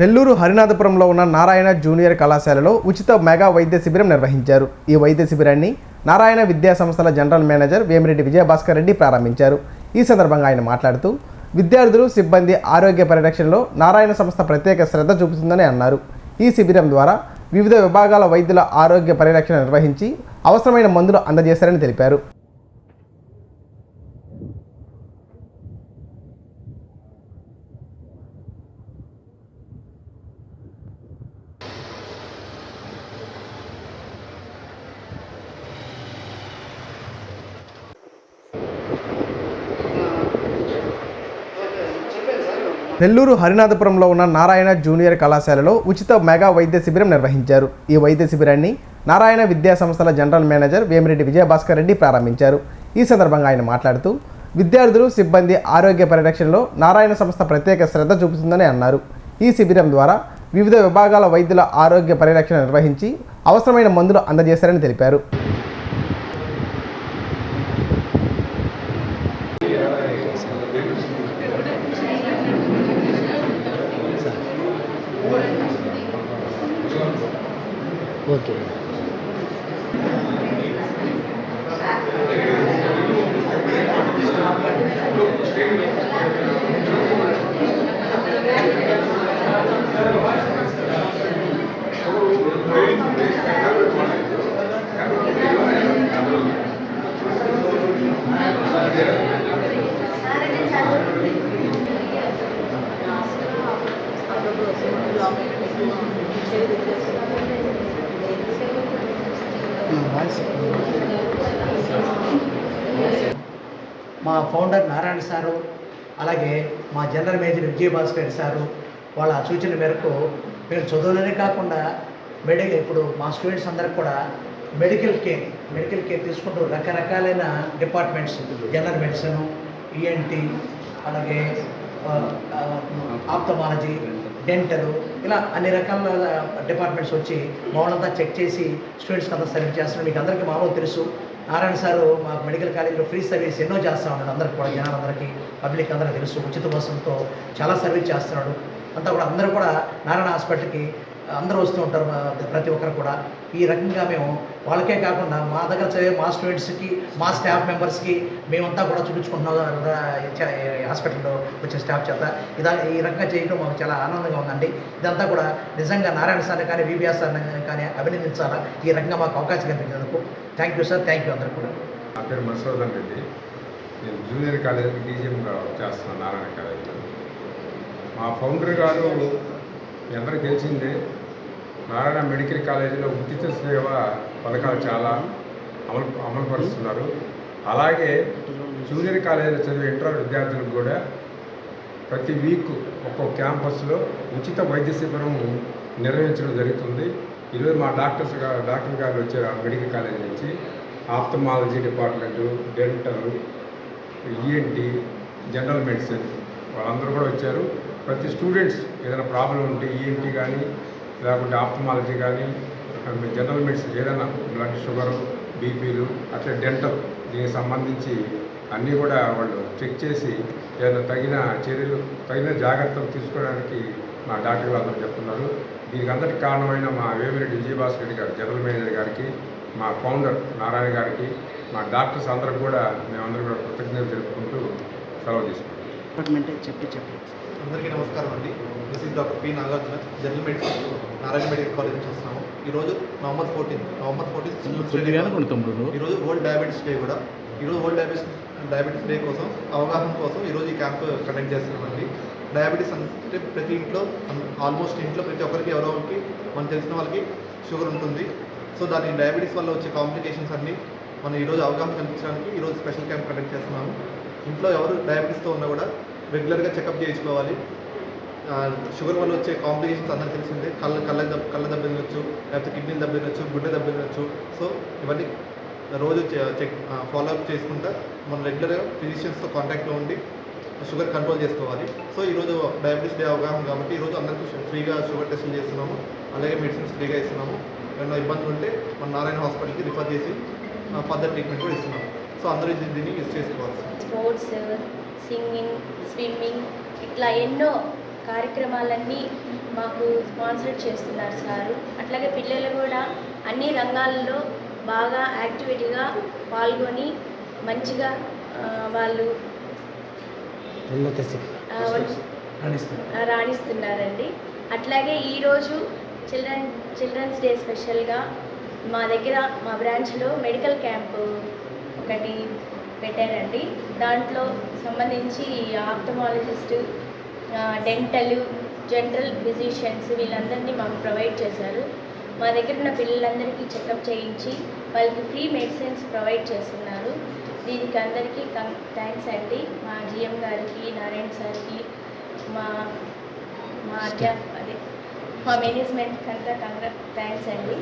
నెల్లూరు హరినాథపురంలో ఉన్న నారాయణ జూనియర్ కళాశాలలో ఉచిత మెగా వైద్య శిబిరం నిర్వహించారు. ఈ వైద్య శిబిరాన్ని నారాయణ విద్యా సంస్థల జనరల్ మేనేజర్ వేమిరెడ్డి విజయభాస్కర్ రెడ్డి ప్రారంభించారు. ఈ సందర్భంగా ఆయన మాట్లాడుతూ విద్యార్థులు సిబ్బంది ఆరోగ్య పరిరక్షణలో నారాయణ సంస్థ ప్రత్యేక శ్రద్ధ చూపుతుందని అన్నారు. ఈ శిబిరం ద్వారా వివిధ విభాగాల వైద్యుల ఆరోగ్య పరిరక్షణ నిర్వహించి అవసరమైన మందులు అందజేశారని తెలిపారు. నెల్లూరు హరినాథపురంలో ఉన్న నారాయణ జూనియర్ కళాశాలలో ఉచిత మెగా వైద్య శిబిరం నిర్వహించారు. ఈ వైద్య శిబిరాన్ని నారాయణ విద్యా సంస్థల జనరల్ మేనేజర్ వేమిరెడ్డి విజయభాస్కర్ రెడ్డి ప్రారంభించారు. ఈ సందర్భంగా ఆయన మాట్లాడుతూ విద్యార్థులు సిబ్బంది ఆరోగ్య పరిరక్షణలో నారాయణ సంస్థ ప్రత్యేక శ్రద్ధ చూపుతుందని అన్నారు. ఈ శిబిరం ద్వారా వివిధ విభాగాల వైద్యుల ఆరోగ్య పరిరక్షణ నిర్వహించి అవసరమైన మందులు అందజేశారని తెలిపారు. Okay. మా ఫౌండర్ నారాయణ సారు అలాగే మా జనరల్ మేజర్ విజయభాస్కర్ సారు వాళ్ళ సూచన మేరకు మేము చదువులనే కాకుండా మెడికల్ ఇప్పుడు మా స్టూడెంట్స్ అందరికి కూడా మెడికల్ కేర్ మెడికల్ కేర్ తీసుకుంటూ రకరకాలైన డిపార్ట్మెంట్స్ జనరల్ మెడిసిన్ ఈఎన్టీ అలాగే ఆప్తమాలజీ డెంటల్ ఇలా అన్ని రకాల డిపార్ట్మెంట్స్ వచ్చి మామూలంతా చెక్ చేసి స్టూడెంట్స్కి అంతా సర్వీస్ చేస్తున్నారు. మీకు అందరికీ మామూలు తెలుసు. నారాయణ సారు మా మెడికల్ కాలేజీలో ఫ్రీ సర్వీస్ ఎన్నో చేస్తూ ఉన్నాడు. అందరికి కూడా జనాలందరికీ పబ్లిక్ అందరికీ తెలుసు. ఉచిత బస్సులతో చాలా సర్వీస్ చేస్తున్నాడు. అంతా కూడా అందరూ కూడా నారాయణ హాస్పిటల్కి అందరూ వస్తూ ఉంటారు ప్రతి ఒక్కరు కూడా. ఈ రకంగా మేము వాళ్ళకే కాకుండా మా దగ్గర చదివే మా స్టూడెంట్స్కి మా స్టాఫ్ మెంబర్స్కి మేమంతా కూడా చూపించుకుంటున్నాం హాస్పిటల్లో వచ్చే స్టాఫ్ చేత. ఇదా ఈ రకంగా చేయడం మాకు చాలా ఆనందంగా ఉందండి. ఇదంతా కూడా నిజంగా నారాయణ సార్ని కానీ విబిఆర్ సార్ని కానీ అభినందించాలా? ఈ రకంగా మాకు అవకాశం కల్పించినందుకు thank you sir thank you అందరు కూడా. నా పేరు మసోదన్ రెడ్డి. నేను జూనియర్ కాలేజీకి డీజీఎంగా చేస్తున్నాను నారాయణ కాలేజీలో. మా ఫౌండర్ గారు మీ అందరికీ తెలిసిందే నారాయణ మెడికల్ కాలేజీలో ఉచిత సేవ పథకాలు చాలా అమలు అమలుపరుస్తున్నారు. అలాగే జూనియర్ కాలేజీలో చదివే ఇంటర్ విద్యార్థులకు కూడా ప్రతి వీక్ ఒక్కో క్యాంపస్లో ఉచిత వైద్య శిబిరం నిర్వహించడం జరుగుతుంది. ఈరోజు మా డాక్టర్స్ గారు డాక్టర్ గారు వచ్చారు ఆ మెడికల్ కాలేజ్ నుంచి ophthalmology department dental ENT general medicine వాళ్ళందరూ కూడా వచ్చారు. ప్రతి స్టూడెంట్స్ ఏదైనా ప్రాబ్లం ఉంటే ఈఎన్టీ కానీ లేకుంటే ఆప్తమాలజీ కానీ జనరల్ మెడిసిన్ ఏదైనా బ్లడ్ షుగరు బీపీలు అట్లా డెంటల్ దీనికి సంబంధించి అన్నీ కూడా వాళ్ళు చెక్ చేసి ఏదైనా తగిన చర్యలు తగిన జాగ్రత్తలు తీసుకోవడానికి మా డాక్టర్లు అందరూ చెప్తున్నారు. దీనికి అందరికి కారణమైన మా వేమిరెడ్డి విజయభాస్కర్ రెడ్డి గారు జనరల్ మేనేజర్ గారికి మా ఫౌండర్ నారాయణ గారికి మా డాక్టర్స్ అందరికి కూడా మేమందరం కూడా కృతజ్ఞతలు తెలుపుకుంటూ సెలవు తీసుకుంటాం చెప్పి చెప్పి. అందరికీ నమస్కారం అండి. Is doctor P Nagarjuna general medicine Narayana medical college నుంచి వస్తున్నాము. ఈరోజు నవంబర్ ఫోర్టీన్ నవంబర్ ఫోర్టీన్ ఈరోజు వరల్డ్ డయాబెటీస్ డే కూడా. ఈరోజు వరల్డ్ డయాబెటీస్ డయాబెటీస్ డే కోసం అవగాహన కోసం ఈరోజు ఈ క్యాంప్ కండక్ట్ చేస్తున్నామండి. డయాబెటీస్ అంటే ప్రతి ఇంట్లో ఆల్మోస్ట్ ఇంట్లో ప్రతి ఒక్కరికి ఎవరో ఒకరికి మనకు తెలిసిన వాళ్ళకి షుగర్ ఉంటుంది. సో దాని డయాబెటీస్ వల్ల వచ్చే కాంప్లికేషన్స్ అన్నీ మనం ఈరోజు అవగాహన కల్పించడానికి ఈరోజు స్పెషల్ క్యాంప్ కండక్ట్ చేస్తున్నాము. ఇంట్లో ఎవరు డయాబెటీస్తో ఉన్నా కూడా రెగ్యులర్గా చెకప్ చేయించుకోవాలి. షుగర్ వల్ల వచ్చే కాంప్లికేషన్స్ అందరికీ తెలిసిందే. కళ్ళ కళ్ళ దెబ్బ కళ్ళ దెబ్బ తినొచ్చు లేకపోతే కిడ్నీ దెబ్బ తినొచ్చు గుండె దెబ్బ తినొచ్చు. సో ఇవన్నీ రోజు చెక్ ఫాలో అప్ చేసుకుంటా. మనం రెగ్యులర్గా ఫిజిషియన్స్తో కాంటాక్ట్లో ఉండి షుగర్ కంట్రోల్ చేసుకోవాలి. సో ఈరోజు డయాబెటీస్ డే అవగాహన కాబట్టి ఈరోజు అందరికీ ఫ్రీగా షుగర్ టెస్టులు చేస్తున్నాము. అలాగే మెడిసిన్స్ ఫ్రీగా ఇస్తున్నాము. ఏమైనా ఇబ్బందులు ఉంటే మన నారాయణ హాస్పిటల్కి రిఫర్ చేసి ఫర్దర్ ట్రీట్మెంట్ కూడా ఇస్తున్నాము. సో అందరూ దీన్ని యూజ్ చేసుకోవాలి. స్పోర్ట్స్ సింగింగ్ స్విమ్మింగ్ ఇట్లా ఎన్నో కార్యక్రమాలన్నీ మాకు స్పాన్సర్ చేస్తున్నారు సారు. అట్లాగే పిల్లలు కూడా అన్ని రంగాల్లో బాగా యాక్టివిటీగా పాల్గొని మంచిగా వాళ్ళు రాణిస్తున్నారండి. అట్లాగే ఈరోజు చిల్డ్రన్ చిల్డ్రన్స్ డే స్పెషల్గా మా దగ్గర మా బ్రాంచ్లో మెడికల్ క్యాంపు ఒకటి పెట్టారండి. దాంట్లో సంబంధించి ఆప్థమాలజిస్ట్ డెంటల్ జనరల్ ఫిజిషియన్స్ వీళ్ళందరినీ మాకు ప్రొవైడ్ చేశారు. మా దగ్గర ఉన్న పిల్లలందరికీ చెకప్ చేయించి వాళ్ళకి ఫ్రీ మెడిసిన్స్ ప్రొవైడ్ చేస్తున్నారు. దీనికి అందరికీ థ్యాంక్స్ అండి. మా జిఎం గారికి నారాయణ సార్కి మా మా అధ్యాప అదే మా మేనేజ్మెంట్ అంతా థ్యాంక్స్ అండి.